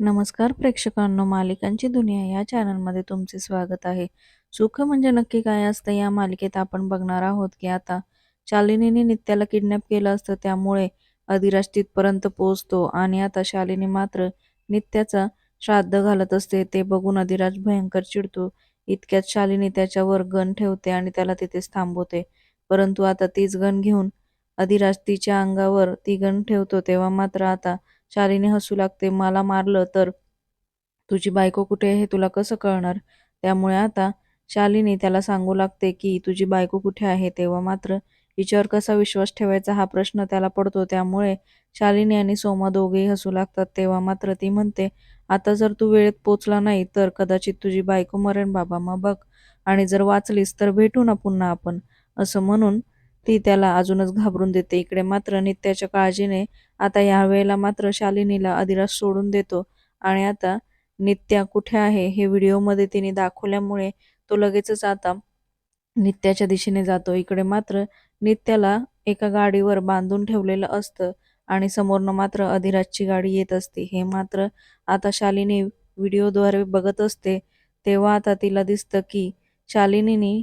नमस्कार प्रेक्षकांनो मालिकांची दुनिया या चॅनलमध्ये तुमचे स्वागत आहे. सुख म्हणजे नक्की काय असतं या मालिकेत आपण बघणार आहोत की आता शालिनीने नित्याला किडनॅप केलं असतं त्यामुळे अधिराज तिथपर्यंत पोहोचतो आणि आता शालिनी मात्र नित्याचा श्राद्ध घालत असते. ते बघून अधिराज भयंकर चिडतो. इतक्यात शालिनी त्याच्यावर गण ठेवते आणि त्याला तिथेच थांबवते. परंतु आता तीच गण घेऊन अधिराज तिच्या अंगावर तिघण ठेवतो तेव्हा मात्र आता शालिनी हसू लागते मला मारलं तर? तुझी बायको कुठे आहे हे तुला कसं कळणार? त्यामुळे आता शालिनी त्याला सांगू लागते की तुझी बायको कुठे आहे? तेव्हा मात्र हिच्यावर कसा विश्वास ठेवायचा हा प्रश्न त्याला पडतो. त्यामुळे शालिनी आणि सोमा दोघेही हसू लागतात. तेव्हा मात्र ती म्हणते आता जर तू वेळेत पोचला नाही तर कदाचित तुझी बायको मरेन बाबा. मग बघ. आणि जर वाचलीस तर भेटू ना पुन्हा आपण. असं म्हणून ती त्याला अजूनच घाबरून देते. इकडे मात्र नित्याच्या काळजीने आता यावेळेला मात्र शालिनीला अधिराज सोडून देतो. आणि आता नित्या कुठे आहे हे व्हिडिओमध्ये तिने दाखवल्यामुळे तो लगेचच आता नित्याच्या दिशेने जातो. इकडे मात्र नित्याला एका गाडीवर बांधून ठेवलेलं असतं आणि समोरनं मात्र अधिराजची गाडी येत असते. हे मात्र आता शालिनी व्हिडिओद्वारे बघत असते. तेव्हा आता तिला दिसतं की शालिनीने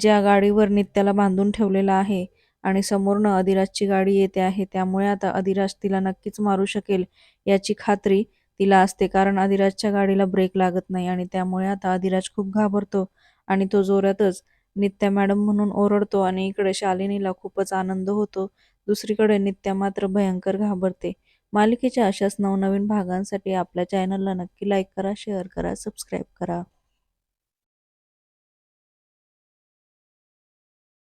ज्या गाडीवर नित्याला बांधून ठेवलेला आहे आणि समोरनं अधिराजची गाडी येते आहे त्यामुळे आता अधिराज तिला नक्कीच मारू शकेल याची खात्री तिला असते. कारण अधिराजच्या गाडीला ब्रेक लागत नाही आणि त्यामुळे आता अधिराज खूप घाबरतो आणि तो जोरातच नित्या मॅडम म्हणून ओरडतो आणि इकडे शालिनीला खूपच आनंद होतो. दुसरीकडे नित्या मात्र भयंकर घाबरते. मालिकेच्या अशाच नवनवीन भागांसाठी आपल्या चॅनलला नक्की लाईक करा शेअर करा सबस्क्राईब करा.